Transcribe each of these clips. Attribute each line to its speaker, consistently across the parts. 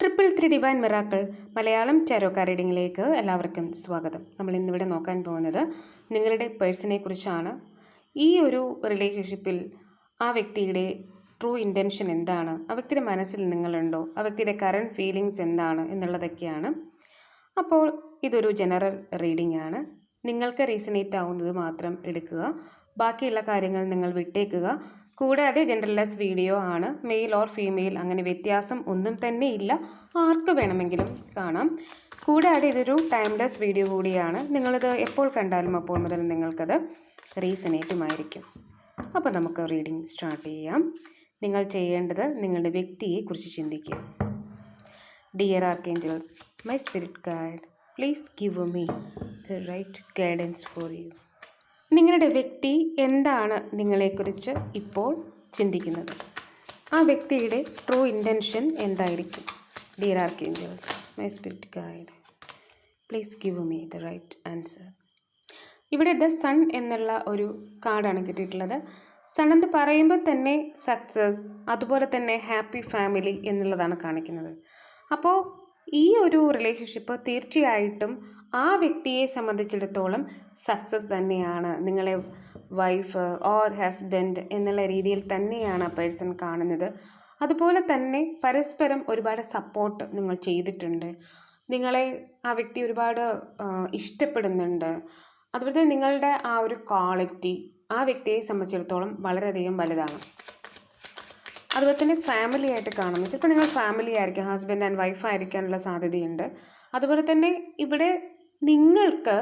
Speaker 1: Triple three divine miracle Malayalam ടാരോക്കാ റീഡിങ്ങിലേക്ക് എല്ലാവർക്കും സ്വാഗതം. നമ്മൾ ഇന്നിവിടെ നോക്കാൻ പോകുന്നത് നിങ്ങളുടെ പേഴ്സണെ കുറിച്ചാണ്. ഈ ഒരു റിലേഷൻഷിപ്പിൽ ആ വ്യക്തിയുടെ ട്രൂ ഇന്റൻഷൻ എന്താണ്? ആ വ്യക്തിയുടെ മനസ്സിൽ നിങ്ങളുണ്ടോ? ആ വ്യക്തിയുടെ കറണ്ട് ഫീലിങ്സ് എന്താണ്? എന്നുള്ളതൊക്കെയാണ്. അപ്പോൾ ഇതൊരു ജനറൽ റീഡിംഗ് ആണ്. നിങ്ങൾക്ക് റീസണേറ്റ് ആവുന്നത് മാത്രം എടുക്കുക. ബാക്കിയുള്ള കാര്യങ്ങൾ നിങ്ങൾ വിട്ടേക്കുക. കൂടാതെ ജെൻഡർലെസ് വീഡിയോ ആണ്. മെയിൽ ഓർ ഫീമെയിൽ അങ്ങനെ വ്യത്യാസം ഒന്നും തന്നെ ഇല്ല. ആർക്ക് വേണമെങ്കിലും കാണാം. കൂടാതെ ഇതൊരു ടൈംലെസ് വീഡിയോ കൂടിയാണ്. നിങ്ങളിത് എപ്പോൾ കണ്ടാലും അപ്പോൾ മുതൽ നിങ്ങൾക്കത് റീസണേറ്റുമായിരിക്കും അപ്പോൾ നമുക്ക് റീഡിംഗ് സ്റ്റാർട്ട് ചെയ്യാം. നിങ്ങൾ ചെയ്യേണ്ടത് നിങ്ങളുടെ വ്യക്തിയെക്കുറിച്ച് ചിന്തിക്കുക. Dear archangels my spirit guide please give me the right guidance for you നിങ്ങളുടെ വ്യക്തി എന്താണ് നിങ്ങളെക്കുറിച്ച് ഇപ്പോൾ ചിന്തിക്കുന്നത്? ആ വ്യക്തിയുടെ ട്രൂ ഇന്റൻഷൻ എന്തായിരിക്കും? Dear archangels my spirit guide please give me the right answer ഇവിടെ ദ സൺ എന്നുള്ള ഒരു കാർഡാണ് കിട്ടിയിട്ടുള്ളത്. സൺ എന്ന് പറയുമ്പോൾ തന്നെ സക്സസ് അതുപോലെ തന്നെ ഹാപ്പി ഫാമിലി എന്നുള്ളതാണ് കാണിക്കുന്നത്. അപ്പോൾ ഈ ഒരു റിലേഷൻഷിപ്പ് തീർച്ചയായിട്ടും ആ വ്യക്തിയെ സംബന്ധിച്ചിടത്തോളം സക്സസ് തന്നെയാണ്. നിങ്ങളെ വൈഫ് ഓർ ഹസ്ബൻഡ് എന്നുള്ള രീതിയിൽ തന്നെയാണ് ആ പേഴ്സൺ കാണുന്നത്. അതുപോലെ തന്നെ പരസ്പരം ഒരുപാട് സപ്പോർട്ട് നിങ്ങൾ ചെയ്തിട്ടുണ്ട്. നിങ്ങളെ ആ വ്യക്തി ഒരുപാട് ഇഷ്ടപ്പെടുന്നുണ്ട്. അതുപോലെ തന്നെ നിങ്ങളുടെ ആ ഒരു ക്വാളിറ്റി ആ വ്യക്തിയെ സംബന്ധിച്ചിടത്തോളം വളരെയധികം വലുതാണ്. അതുപോലെ തന്നെ ഫാമിലി ആയിട്ട് കാണുന്നു. ചിലപ്പോൾ നിങ്ങൾ ഫാമിലി ആയിരിക്കും ഹസ്ബൻഡ് ആൻഡ് വൈഫ് ആയിരിക്കാനുള്ള സാധ്യതയുണ്ട്. അതുപോലെ തന്നെ ഇവിടെ നിങ്ങൾക്ക്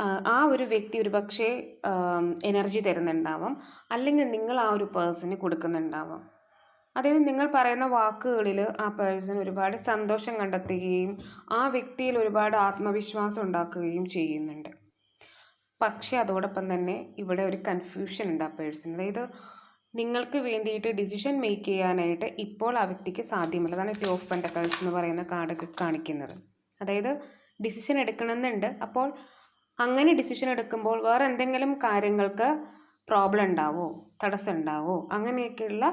Speaker 1: ആ, ഒരു വ്യക്തി ഒരു പക്ഷേ എനർജി തരുന്നുണ്ടാവാം. അല്ലെങ്കിൽ നിങ്ങൾ ആ ഒരു പേഴ്സന് കൊടുക്കുന്നുണ്ടാവാം. അതായത് നിങ്ങൾ പറയുന്ന വാക്കുകളിൽ ആ പേഴ്സൺ ഒരുപാട് സന്തോഷം കണ്ടെത്തുകയും ആ വ്യക്തിയിൽ ഒരുപാട് ആത്മവിശ്വാസം ഉണ്ടാക്കുകയും ചെയ്യുന്നുണ്ട്. പക്ഷേ അതോടൊപ്പം തന്നെ ഇവിടെ ഒരു കൺഫ്യൂഷൻ ഉണ്ട് ആ പേഴ്സൺ അതായത് നിങ്ങൾക്ക് വേണ്ടിയിട്ട് ഡിസിഷൻ മേക്ക് ചെയ്യാനായിട്ട് ഇപ്പോൾ ആ വ്യക്തിക്ക് സാധ്യമല്ല. അതാണ് ടു ഓഫ് പെൻഡക്കൾസ് എന്ന് പറയുന്ന കാർഡ് കാണിക്കുന്നത്. അതായത് ഡിസിഷൻ എടുക്കണമെന്നുണ്ട്. അപ്പോൾ അങ്ങനെ ഡിസിഷൻ എടുക്കുമ്പോൾ വേറെ എന്തെങ്കിലും കാര്യങ്ങൾക്ക് പ്രോബ്ലം ഉണ്ടാവോ? തടസ്സം ഉണ്ടാവോ? അങ്ങനെയൊക്കെയുള്ള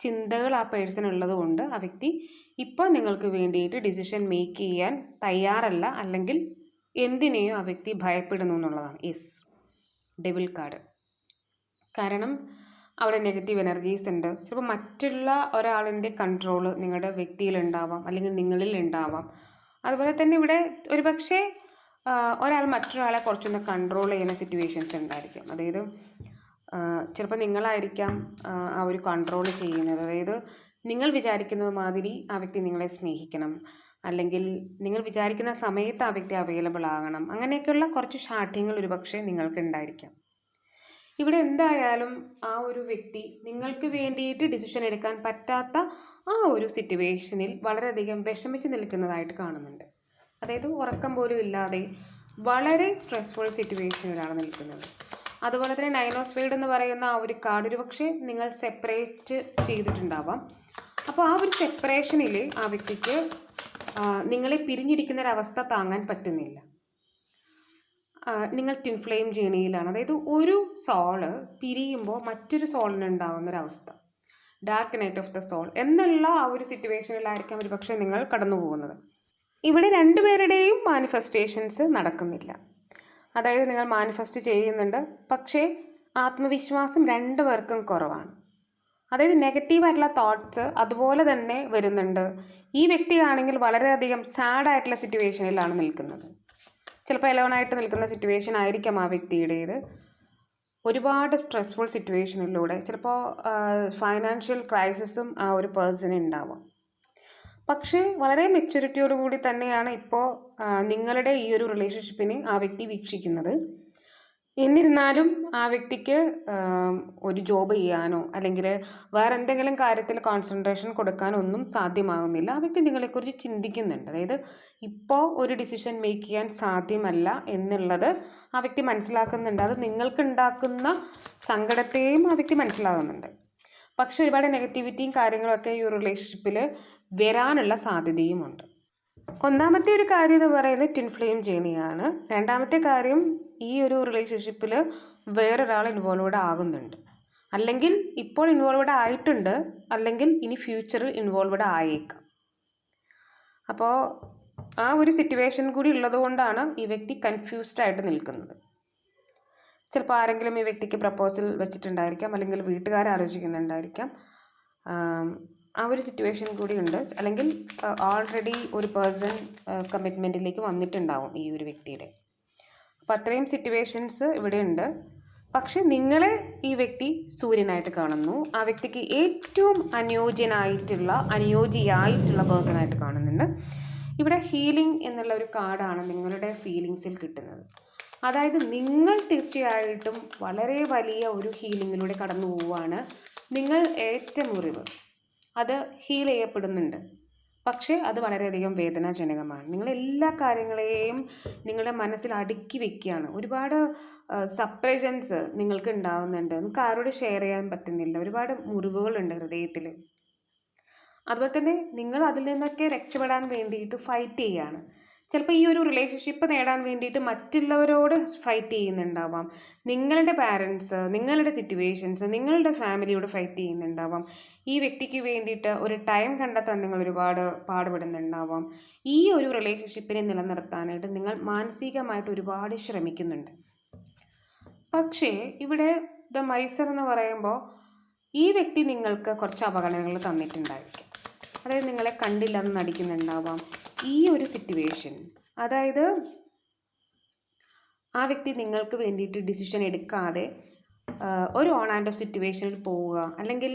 Speaker 1: ചിന്തകൾ ആ പേഴ്സൺ ഉള്ളത് കൊണ്ട് ആ വ്യക്തി ഇപ്പോൾ നിങ്ങൾക്ക് വേണ്ടിയിട്ട് ഡിസിഷൻ മേക്ക് ചെയ്യാൻ തയ്യാറല്ല. അല്ലെങ്കിൽ എന്തിനേയും ആ വ്യക്തി ഭയപ്പെടുന്നു എന്നുള്ളതാണ്. യെസ് ഡെവിൽ കാർഡ് കാരണം അവിടെ നെഗറ്റീവ് എനർജീസ് ഉണ്ട്. ചിലപ്പോൾ മറ്റുള്ള ഒരാളിന്റെ കൺട്രോൾ നിങ്ങളുടെ വ്യക്തിയിലുണ്ടാവാം അല്ലെങ്കിൽ നിങ്ങളിൽ ഉണ്ടാവാം. അതുപോലെ തന്നെ ഇവിടെ ഒരു പക്ഷേ ആ, ഒരാൾ മറ്റൊരാളെ കുറച്ചൊന്ന് കൺട്രോൾ ചെയ്യുന്ന സിറ്റുവേഷൻസ് ഉണ്ടായിരിക്കും. അതായത് ചിലപ്പോൾ നിങ്ങളായിരിക്കാം ആ ഒരു കൺട്രോൾ ചെയ്യുന്നത്. അതായത് നിങ്ങൾ വിചാരിക്കുന്നത് മാതിരി ആ വ്യക്തി നിങ്ങളെ സ്നേഹിക്കണം. അല്ലെങ്കിൽ നിങ്ങൾ വിചാരിക്കുന്ന സമയത്ത് ആ വ്യക്തി അവൈലബിൾ ആകണം. അങ്ങനെയൊക്കെയുള്ള കുറച്ച് ഷാഠ്യങ്ങൾ ഒരുപക്ഷെ നിങ്ങൾക്ക് ഉണ്ടായിരിക്കാം. ഇവിടെ എന്തായാലും ആ ഒരു വ്യക്തി നിങ്ങൾക്ക് വേണ്ടിയിട്ട് ഡിസിഷൻ എടുക്കാൻ പറ്റാത്ത ആ ഒരു സിറ്റുവേഷനിൽ വളരെയധികം വിഷമിച്ച് നിൽക്കുന്നതായിട്ട് കാണുന്നുണ്ട്. അതായത് ഉറക്കം പോലും ഇല്ലാതെ വളരെ സ്ട്രെസ്ഫുൾ സിറ്റുവേഷനിലാണ് നിൽക്കുന്നത്. അതുപോലെ തന്നെ നൈനോസ്ഫീൽഡ് എന്ന് പറയുന്ന ആ ഒരു കാർഡ് ഒരു പക്ഷേ നിങ്ങൾ സെപ്പറേറ്റ് ചെയ്തിട്ടുണ്ടാവാം. അപ്പോൾ ആ ഒരു സെപ്പറേഷനിൽ ആ വ്യക്തിക്ക് നിങ്ങളെ പിരിഞ്ഞിരിക്കുന്ന ഒരവസ്ഥ താങ്ങാൻ പറ്റുന്നില്ല. നിങ്ങൾ ടിൻ ഫ്ലെയിം ജേണിയിലാണ് അതായത് ഒരു സോൾ പിരിയുമ്പോൾ മറ്റൊരു സോളിന് ഉണ്ടാകുന്ന ഒരു അവസ്ഥ. Dark night of the soul എന്നുള്ള ആ ഒരു സിറ്റുവേഷനിലായിരിക്കാം ഒരു പക്ഷേ നിങ്ങൾ കടന്നു പോകുന്നത് ഇവിടെ രണ്ടുപേരുടെയും മാനിഫെസ്റ്റേഷൻസ് നടക്കുന്നില്ല. അതായത് നിങ്ങൾ മാനിഫെസ്റ്റ് ചെയ്യുന്നുണ്ട് പക്ഷേ ആത്മവിശ്വാസം രണ്ടു പേർക്കും കുറവാണ്. അതായത് നെഗറ്റീവായിട്ടുള്ള തോട്ട്സ് അതുപോലെ തന്നെ വരുന്നുണ്ട്. ഈ വ്യക്തിയാണെങ്കിൽ വളരെയധികം സാഡായിട്ടുള്ള സിറ്റുവേഷനിലാണ് നിൽക്കുന്നത്. ചിലപ്പോൾ എലോണായിട്ട് നിൽക്കുന്ന സിറ്റുവേഷൻ ആയിരിക്കാം ആ വ്യക്തിയുടേത്. ഒരുപാട് സ്ട്രെസ്ഫുൾ സിറ്റുവേഷനിലൂടെ ചിലപ്പോൾ ഫൈനാൻഷ്യൽ ക്രൈസിസും ആ ഒരു പേഴ്സണ് ഉണ്ടാവാം. പക്ഷേ വളരെ മെച്യൂരിറ്റിയോട് കൂടി തന്നെയാണ് ഇപ്പോൾ നിങ്ങളുടെ ഈ ഒരു റിലേഷൻഷിപ്പിനെ ആ വ്യക്തി വീക്ഷിക്കുന്നത്. എന്നിരുന്നാലും ആ വ്യക്തിക്ക് ഒരു ജോബ് ചെയ്യാനോ അല്ലെങ്കിൽ വേറെ എന്തെങ്കിലും കാര്യത്തിൽ കോൺസെൻട്രേഷൻ കൊടുക്കാനോ ഒന്നും സാധ്യമാകുന്നില്ല. ആ വ്യക്തി നിങ്ങളെക്കുറിച്ച് ചിന്തിക്കുന്നുണ്ട്. അതായത് ഇപ്പോൾ ഒരു ഡിസിഷൻ മേക്ക് ചെയ്യാൻ സാധ്യമല്ല എന്നുള്ളത് ആ വ്യക്തി മനസ്സിലാക്കുന്നുണ്ട്. അത് നിങ്ങൾക്കുണ്ടാക്കുന്ന സങ്കടത്തെയും ആ വ്യക്തി മനസ്സിലാകുന്നുണ്ട്. പക്ഷെ ഒരുപാട് നെഗറ്റിവിറ്റിയും കാര്യങ്ങളൊക്കെ ഈ റിലേഷൻഷിപ്പിൽ വരാനുള്ള സാധ്യതയുമുണ്ട്. ഒന്നാമത്തെ ഒരു കാര്യം എന്ന് പറയുന്നത് ട്വിൻ ഫ്ലെയിം ജേണിയാണ് രണ്ടാമത്തെ കാര്യം ഈ ഒരു റിലേഷൻഷിപ്പിൽ വേറൊരാൾ ഇൻവോൾവഡ് ആകുന്നുണ്ട്. അല്ലെങ്കിൽ ഇപ്പോൾ ഇൻവോൾവഡ് ആയിട്ടുണ്ട് അല്ലെങ്കിൽ ഇനി ഫ്യൂച്ചറിൽ ഇൻവോൾവഡ് ആയേക്കാം. അപ്പോൾ ആ ഒരു സിറ്റുവേഷൻ കൂടി ഉള്ളതുകൊണ്ടാണ് ഈ വ്യക്തി കൺഫ്യൂസ്ഡ് ആയിട്ട് നിൽക്കുന്നത്. ചിലപ്പോൾ ആരെങ്കിലും ഈ വ്യക്തിക്ക് പ്രപ്പോസൽ വെച്ചിട്ടുണ്ടായിരിക്കാം അല്ലെങ്കിൽ വീട്ടുകാർ ആലോചിക്കുന്നുണ്ടായിരിക്കാം. ആ ഒരു സിറ്റുവേഷൻ കൂടി ഉണ്ട്. അല്ലെങ്കിൽ ഓൾറെഡി ഒരു പേഴ്സൺ കമ്മിറ്റ്മെന്റിലേക്ക് വന്നിട്ടുണ്ടാവും ഈ ഒരു വ്യക്തിയുടെ. അപ്പോൾ അത്രയും സിറ്റുവേഷൻസ് ഇവിടെ ഉണ്ട്. പക്ഷെ നിങ്ങളെ ഈ വ്യക്തി സൂര്യനായിട്ട് കാണുന്നു. ആ വ്യക്തിക്ക് ഏറ്റവും അനുയോജ്യനായിട്ടുള്ള അനുയോജ്യയായിട്ടുള്ള പേഴ്സണായിട്ട് കാണുന്നുണ്ട്. ഇവിടെ ഹീലിംഗ് എന്നുള്ള ഒരു കാർഡാണ് നിങ്ങളുടെ ഫീലിങ്സിൽ കിട്ടുന്നത്. അതായത് നിങ്ങൾ തീർച്ചയായിട്ടും വളരെ വലിയ ഒരു ഹീലിങ്ങിലൂടെ കടന്നു പോവുകയാണ്. നിങ്ങൾ ഏറ്റ മുറിവ് അത് ഹീൽ ചെയ്യപ്പെടുന്നുണ്ട്. പക്ഷേ അത് വളരെയധികം വേദനാജനകമാണ്. നിങ്ങൾ എല്ലാ കാര്യങ്ങളെയും നിങ്ങളുടെ മനസ്സിൽ അടുക്കി വെക്കുകയാണ്. ഒരുപാട് സപ്രഷൻസ് നിങ്ങൾക്ക് ഉണ്ടാവുന്നുണ്ട്. നിങ്ങൾക്ക് ആരോട് ഷെയർ ചെയ്യാൻ പറ്റുന്നില്ല. ഒരുപാട് മുറിവുകളുണ്ട് ഹൃദയത്തിൽ. അതുപോലെ തന്നെ നിങ്ങൾ അതിൽ നിന്നൊക്കെ രക്ഷപ്പെടാൻ വേണ്ടിയിട്ട് ഫൈറ്റ് ചെയ്യുകയാണ്. ചിലപ്പോൾ ഈ ഒരു റിലേഷൻഷിപ്പ് നേടാൻ വേണ്ടിയിട്ട് മറ്റുള്ളവരോട് ഫൈറ്റ് ചെയ്യുന്നുണ്ടാവാം. നിങ്ങളുടെ പാരൻസ് നിങ്ങളുടെ സിറ്റുവേഷൻസ് നിങ്ങളുടെ ഫാമിലിയോട് ഫൈറ്റ് ചെയ്യുന്നുണ്ടാവാം. ഈ വ്യക്തിക്ക് വേണ്ടിയിട്ട് ഒരു ടൈം കണ്ടെത്താൻ നിങ്ങൾ ഒരുപാട് പാടുപെടുന്നുണ്ടാവാം. ഈ ഒരു റിലേഷൻഷിപ്പിനെ നിലനിർത്താനായിട്ട് നിങ്ങൾ മാനസികമായിട്ട് ഒരുപാട് ശ്രമിക്കുന്നുണ്ട്. പക്ഷേ ഇവിടെ ദ മൈസർ എന്ന് പറയുമ്പോൾ ഈ വ്യക്തി നിങ്ങൾക്ക് കുറച്ച് അപകടങ്ങൾ തന്നിട്ടുണ്ടായിരിക്കും. അതായത് നിങ്ങളെ കണ്ടില്ലെന്ന് നടിക്കുന്നുണ്ടാവാം. ഈ ഒരു സിറ്റുവേഷൻ അതായത് ആ വ്യക്തി നിങ്ങൾക്ക് വേണ്ടിയിട്ട് ഡിസിഷൻ എടുക്കാതെ ഒരു ഓൺ ആൻഡ് ഓഫ് സിറ്റുവേഷനിൽ പോവുക അല്ലെങ്കിൽ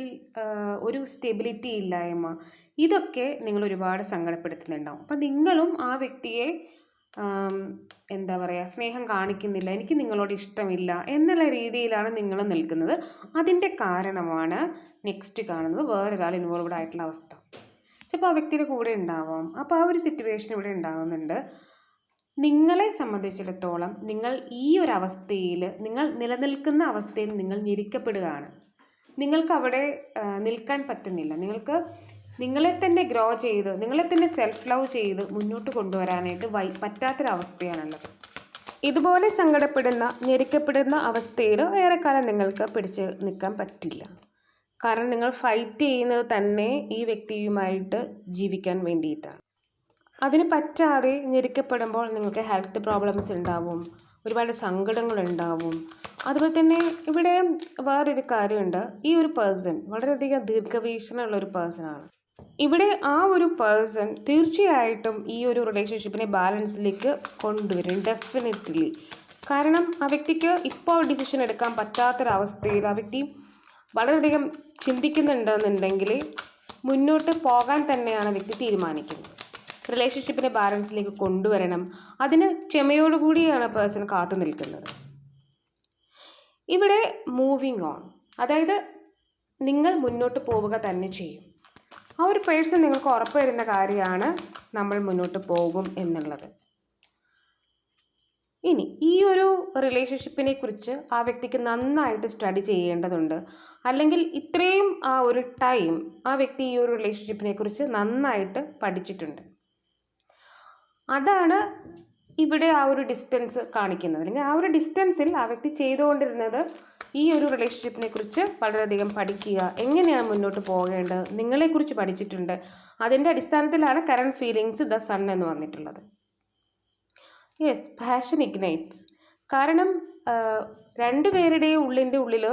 Speaker 1: ഒരു സ്റ്റെബിലിറ്റി ഇല്ലായ്മ ഇതൊക്കെ നിങ്ങൾ ഒരുപാട് സങ്കടപ്പെടുത്തുന്നുണ്ടാവും. അപ്പം നിങ്ങളും ആ വ്യക്തിയെ എന്താ പറയുക സ്നേഹം കാണിക്കുന്നില്ല എനിക്ക് നിങ്ങളോട് ഇഷ്ടമില്ല എന്നുള്ള രീതിയിലാണ് നിങ്ങൾ നിൽക്കുന്നത്. അതിന്റെ കാരണമാണ് നെക്സ്റ്റ് കാണുന്നത് വേറൊരാൾ ഇൻവോൾവ്ഡ് ആയിട്ടുള്ള അവസ്ഥ. ചിലപ്പോൾ ആ വ്യക്തിയുടെ കൂടെ ഉണ്ടാവാം. അപ്പോൾ ആ ഒരു സിറ്റുവേഷൻ ഇവിടെ ഉണ്ടാകുന്നുണ്ട് നിങ്ങളെ സംബന്ധിച്ചിടത്തോളം നിങ്ങൾ ഈ ഒരു അവസ്ഥയിൽ നിങ്ങൾ നിലനിൽക്കുന്ന അവസ്ഥയിൽ നിങ്ങൾ ഞെരിക്കപ്പെടുകയാണ്. നിങ്ങൾക്ക് അവിടെ നിൽക്കാൻ പറ്റുന്നില്ല. നിങ്ങൾക്ക് നിങ്ങളെ തന്നെ ഗ്രോ ചെയ്ത് നിങ്ങളെ തന്നെ സെൽഫ് ലവ് ചെയ്ത് മുന്നോട്ട് കൊണ്ടുവരാനായിട്ട് വൈ പറ്റാത്തൊരവസ്ഥയാണുള്ളത്. ഇതുപോലെ സങ്കടപ്പെടുന്ന ഞെരിക്കപ്പെടുന്ന അവസ്ഥയിൽ ഏറെക്കാലം നിങ്ങൾക്ക് പിടിച്ച് നിൽക്കാൻ പറ്റില്ല. കാരണം നിങ്ങൾ ഫൈറ്റ് ചെയ്യുന്നത് തന്നെ ഈ വ്യക്തിയുമായിട്ട് ജീവിക്കാൻ വേണ്ടിയിട്ടാണ്. അതിന് പറ്റാതെ ഞെരുക്കപ്പെടുമ്പോൾ നിങ്ങൾക്ക് ഹെൽത്ത് പ്രോബ്ലംസ് ഉണ്ടാവും ഒരുപാട് സങ്കടങ്ങൾ ഉണ്ടാവും. അതുപോലെ തന്നെ ഇവിടെ വേറൊരു കാര്യമുണ്ട്. ഈ ഒരു പേഴ്സൺ വളരെയധികം ദീർഘവീക്ഷണമുള്ള ഒരു പേഴ്സണാണ് ഇവിടെ ആ ഒരു പേഴ്സൺ തീർച്ചയായിട്ടും ഈ ഒരു റിലേഷൻഷിപ്പിനെ ബാലൻസിലേക്ക് കൊണ്ടുവരും ഡെഫിനറ്റ്ലി കാരണം ആ വ്യക്തിക്ക് ഇപ്പോൾ ഡിസിഷൻ എടുക്കാൻ പറ്റാത്തൊരവസ്ഥയിൽ ആ വ്യക്തി വളരെയധികം ചിന്തിക്കുന്നുണ്ടെന്നുണ്ടെങ്കിൽ മുന്നോട്ട് പോകാൻ തന്നെയാണ് വ്യക്തി തീരുമാനിക്കുന്നത്. റിലേഷൻഷിപ്പിനെ ബാലൻസിലേക്ക് കൊണ്ടുവരണം. അതിന് ക്ഷമയോടുകൂടിയാണ് പേഴ്സൺ കാത്തു നിൽക്കുന്നത്. ഇവിടെ മൂവിങ് ഓൺ അതായത് നിങ്ങൾ മുന്നോട്ട് പോവുക തന്നെ ചെയ്യും. ആ ഒരു പേഴ്സൺ നിങ്ങൾക്ക് ഉറപ്പ് വരുന്ന കാര്യമാണ് നമ്മൾ മുന്നോട്ട് പോകും എന്നുള്ളത്. ഇനി ഈ ഒരു റിലേഷൻഷിപ്പിനെ കുറിച്ച് ആ വ്യക്തിക്ക് നന്നായിട്ട് സ്റ്റഡി ചെയ്യേണ്ടതുണ്ട്. അല്ലെങ്കിൽ ഇത്രയും ആ ഒരു ടൈം ആ വ്യക്തി ഈ ഒരു റിലേഷൻഷിപ്പിനെ കുറിച്ച് നന്നായിട്ട് പഠിച്ചിട്ടുണ്ട്. അതാണ് ഇവിടെ ആ ഒരു ഡിസ്റ്റൻസ് കാണിക്കുന്നത്. അല്ലെങ്കിൽ ആ ഒരു ഡിസ്റ്റൻസിൽ ആ വ്യക്തി ചെയ്തുകൊണ്ടിരുന്നത് ഈ ഒരു റിലേഷൻഷിപ്പിനെ കുറിച്ച് വളരെയധികം പഠിക്കുക. എങ്ങനെയാണ് മുന്നോട്ട് പോകേണ്ടത്? നിങ്ങളെക്കുറിച്ച് പഠിച്ചിട്ടുണ്ട്. അതിന്റെ അടിസ്ഥാനത്തിലാണ് കറണ്ട് ഫീലിങ്സ് ദ സൺ എന്ന് വന്നിട്ടുള്ളത് യെസ് പാഷൻ ഇഗ്നൈറ്റ്സ് കാരണം രണ്ടുപേരുടെയും ഉള്ളിന്റെ ഉള്ളിൽ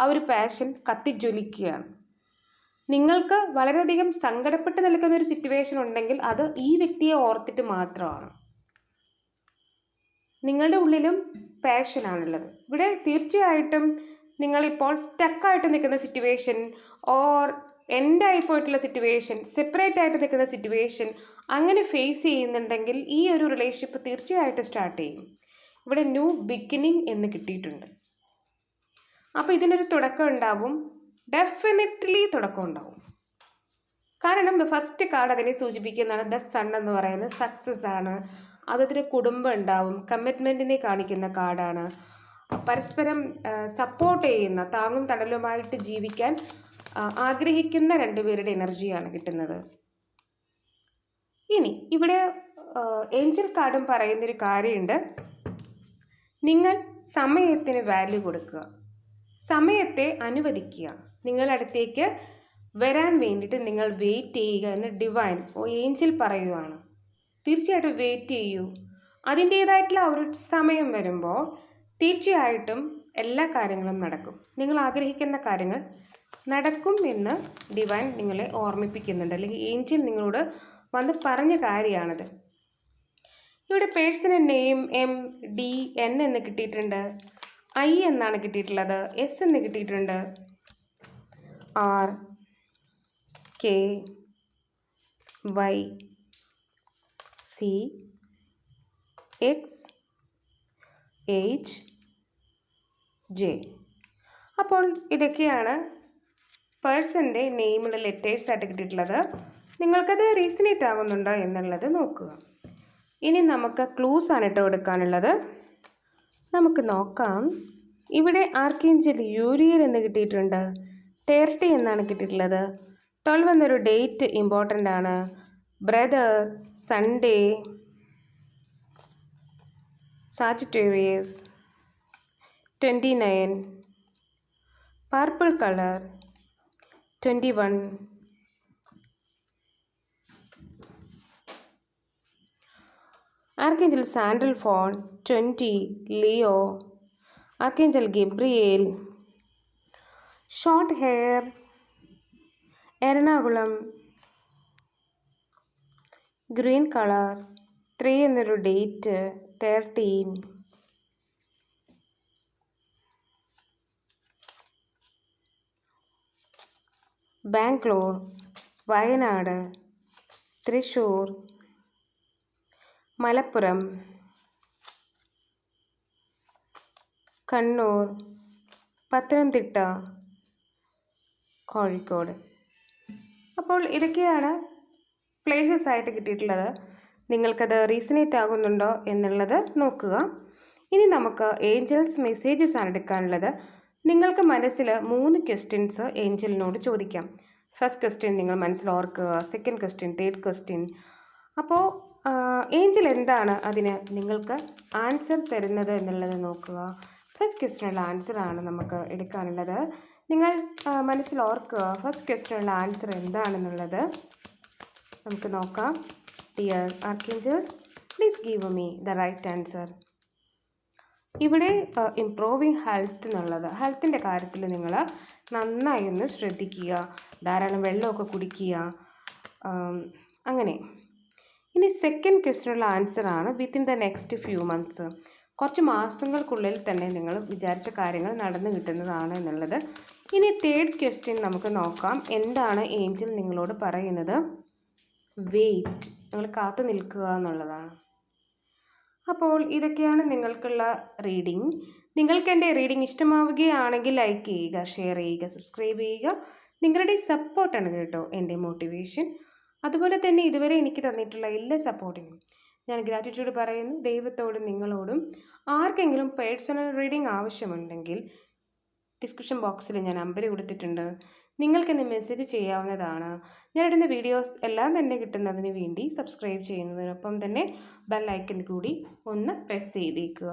Speaker 1: ആ ഒരു പാഷൻ കത്തിജ്വലിക്കുകയാണ് നിങ്ങൾക്ക് വളരെയധികം സങ്കടപ്പെട്ട് നിൽക്കുന്ന ഒരു സിറ്റുവേഷൻ ഉണ്ടെങ്കിൽ അത് ഈ വ്യക്തിയെ ഓർത്തിട്ട് മാത്രമാണ്. നിങ്ങളുടെ ഉള്ളിലും പാഷനാണുള്ളത് ഇവിടെ തീർച്ചയായിട്ടും നിങ്ങളിപ്പോൾ സ്റ്റക്കായിട്ട് നിൽക്കുന്ന സിറ്റുവേഷൻ ഓർ എൻഡായി പോയിട്ടുള്ള സിറ്റുവേഷൻ സെപ്പറേറ്റ് ആയിട്ട് നിൽക്കുന്ന സിറ്റുവേഷൻ അങ്ങനെ ഫേസ് ചെയ്യുന്നുണ്ടെങ്കിൽ ഈ ഒരു റിലേഷൻഷിപ്പ് തീർച്ചയായിട്ടും സ്റ്റാർട്ട് ചെയ്യും. ഇവിടെ ന്യൂ ബിഗിനിങ് എന്ന് കിട്ടിയിട്ടുണ്ട്. അപ്പോൾ ഇതിനൊരു തുടക്കം ഉണ്ടാവും. ഡെഫിനറ്റ്ലി തുടക്കം ഉണ്ടാവും. കാരണം ഫസ്റ്റ് കാർഡ് അതിനെ സൂചിപ്പിക്കുന്നതാണ് ദ സൺ എന്ന് പറയുന്നത്. സക്സസ് ആണ്. അതൊരു കുടുംബം ഉണ്ടാവും. കമ്മിറ്റ്മെന്റിനെ കാണിക്കുന്ന കാർഡാണ് പരസ്പരം സപ്പോർട്ട് ചെയ്യുന്ന താങ്ങും തണലുമായിട്ട് ജീവിക്കാൻ ആഗ്രഹിക്കുന്ന രണ്ടുപേരുടെ എനർജിയാണ് കിട്ടുന്നത്. ഇനി ഇവിടെ ഏഞ്ചൽ കാർഡും പറയുന്നൊരു കാര്യമുണ്ട്. നിങ്ങൾ സമയത്തിന് വാല്യൂ കൊടുക്കുക. സമയത്തെ അനുവദിക്കുക. നിങ്ങളടുത്തേക്ക് വരാൻ വേണ്ടിയിട്ട് നിങ്ങൾ വെയിറ്റ് ചെയ്യുക എന്ന് ഡിവൈൻ ഓ ഏഞ്ചൽ പറയുകയാണ് തീർച്ചയായിട്ടും വെയിറ്റ് ചെയ്യൂ. അതിന്റേതായിട്ടുള്ള ഒരു സമയം വരുമ്പോൾ തീർച്ചയായിട്ടും എല്ലാ കാര്യങ്ങളും നടക്കും. നിങ്ങൾ ആഗ്രഹിക്കുന്ന കാര്യങ്ങൾ നടക്കും എന്ന് ഡിവൈൻ നിങ്ങളെ ഓർമ്മിപ്പിക്കുന്നുണ്ട്. അല്ലെങ്കിൽ ഏഞ്ചൽ നിങ്ങളോട് വന്ന് പറഞ്ഞ കാര്യമാണിത്. ഇവിടെ personal name M D N എന്ന് കിട്ടിയിട്ടുണ്ട്. ഐ എന്നാണ് കിട്ടിയിട്ടുള്ളത്. എസ് എന്ന് കിട്ടിയിട്ടുണ്ട്. R K Y C X H J. അപ്പോൾ ഇതൊക്കെയാണ് പേഴ്സന്റെ നെയിമുള്ള ലെറ്റേഴ്സ് ആയിട്ട് കിട്ടിയിട്ടുള്ളത് നിങ്ങൾക്കത് റീസണേറ്റ് ആകുന്നുണ്ടോ എന്നുള്ളത് നോക്കുക. ഇനി നമുക്ക് ക്ലൂസ് ആണ് ഇട്ട് കൊടുക്കാനുള്ളത് നമുക്ക് നോക്കാം. ഇവിടെ ആർക്കേഞ്ചൽ യൂരിയൽ എന്ന് കിട്ടിയിട്ടുണ്ട്. തേർട്ടി എന്നാണ് കിട്ടിയിട്ടുള്ളത്. ട്വൽവ് എന്നൊരു ഡേറ്റ് ഇമ്പോർട്ടന്റ് ആണ്. Brother Sunday Sagittarius twenty nine purple colour twenty one Archangel Sandalphon, 20, Leo, Archangel Gabriel, short hair, Ernakulam green colour three എന്നൊരു ഡേറ്റ് തേർട്ടീൻ ബാംഗ്ലൂർ വയനാട് തൃശ്ശൂർ മലപ്പുറം കണ്ണൂർ പത്തനംതിട്ട കോഴിക്കോട്. അപ്പോൾ ഇതൊക്കെയാണ് പ്ലേസസ് ആയിട്ട് കിട്ടിയിട്ടുള്ളത്. നിങ്ങൾക്കത് റീസണേറ്റ് ആകുന്നുണ്ടോ എന്നുള്ളത് നോക്കുക. ഇനി നമുക്ക് ഏഞ്ചൽസ് മെസ്സേജസ് ആണ് എടുക്കാനുള്ളത്. നിങ്ങൾക്ക് മനസ്സിൽ മൂന്ന് ക്വസ്റ്റ്യൻസ് ഏഞ്ചലിനോട് ചോദിക്കാം. ഫസ്റ്റ് ക്വസ്റ്റ്യൻ നിങ്ങൾ മനസ്സിൽ ഓർക്കുക സെക്കൻഡ് ക്വസ്റ്റ്യൻ തേർഡ് ക്വസ്റ്റ്യൻ അപ്പോൾ ഏഞ്ചൽ എന്താണ് അതിന് നിങ്ങൾക്ക് ആൻസർ തരുന്നത് എന്നുള്ളത് നോക്കുക. ഫസ്റ്റ് ക്വസ്റ്റിനുള്ള ആൻസറാണ് നമുക്ക് എടുക്കാനുള്ളത്. നിങ്ങൾ മനസ്സിൽ ഓർക്കുക ഫസ്റ്റ് ക്വസ്റ്റിനുള്ള ആൻസർ എന്താണെന്നുള്ളത്. നമുക്ക് നോക്കാം. Dear archangels please give me the right answer ഇവിടെ ഇംപ്രൂവിങ് ഹെൽത്ത് എന്നുള്ളത് ഹെൽത്തിന്റെ കാര്യത്തിൽ നിങ്ങൾ നന്നായി ഒന്ന് ശ്രദ്ധിക്കുക. ധാരാളം വെള്ളമൊക്കെ കുടിക്കുക. അങ്ങനെ. ഇനി സെക്കൻഡ് ക്വസ്റ്റിനുള്ള ആൻസറാണ് within the next few months കുറച്ച് മാസങ്ങൾക്കുള്ളിൽ തന്നെ നിങ്ങൾ വിചാരിച്ച കാര്യങ്ങൾ നടന്നു കിട്ടുന്നതാണ് എന്നുള്ളത്. ഇനി തേർഡ് ക്വസ്റ്റ്യൻ നമുക്ക് നോക്കാം. എന്താണ് ഏഞ്ചൽ നിങ്ങളോട് പറയുന്നത്? വെയിറ്റ് നിങ്ങൾ കാത്തു നിൽക്കുക എന്നുള്ളതാണ്. അപ്പോൾ ഇതൊക്കെയാണ് നിങ്ങൾക്കുള്ള റീഡിംഗ് നിങ്ങൾക്ക് എന്റെ റീഡിംഗ് ഇഷ്ടമാവുകയാണെങ്കിൽ ലൈക്ക് ചെയ്യുക ഷെയർ ചെയ്യുക സബ്സ്ക്രൈബ് ചെയ്യുക. നിങ്ങളുടെ സപ്പോർട്ടാണ് കേട്ടോ എന്റെ മോട്ടിവേഷൻ. അതുപോലെ തന്നെ ഇതുവരെ എനിക്ക് തന്നിട്ടുള്ള എല്ലാ സപ്പോർട്ടിനും ഞാൻ ഗ്രാറ്റിറ്റ്യൂഡ് പറയുന്നു. ദൈവത്തോടും നിങ്ങളോടും. ആർക്കെങ്കിലും പേഴ്സണൽ റീഡിംഗ് ആവശ്യമുണ്ടെങ്കിൽ ഡിസ്ക്രിപ്ഷൻ ബോക്സിൽ ഞാൻ നമ്പർ കൊടുത്തിട്ടുണ്ട്. നിങ്ങൾക്ക് എന്നെ മെസ്സേജ് ചെയ്യാവുന്നതാണ്. ഞാനിടുന്ന വീഡിയോസ് എല്ലാം തന്നെ കിട്ടുന്നതിന് വേണ്ടി സബ്സ്ക്രൈബ് ചെയ്യുന്നതിനൊപ്പം തന്നെ ബെല്ലൈക്കൻ കൂടി ഒന്ന് പ്രസ് ചെയ്തേക്കുക.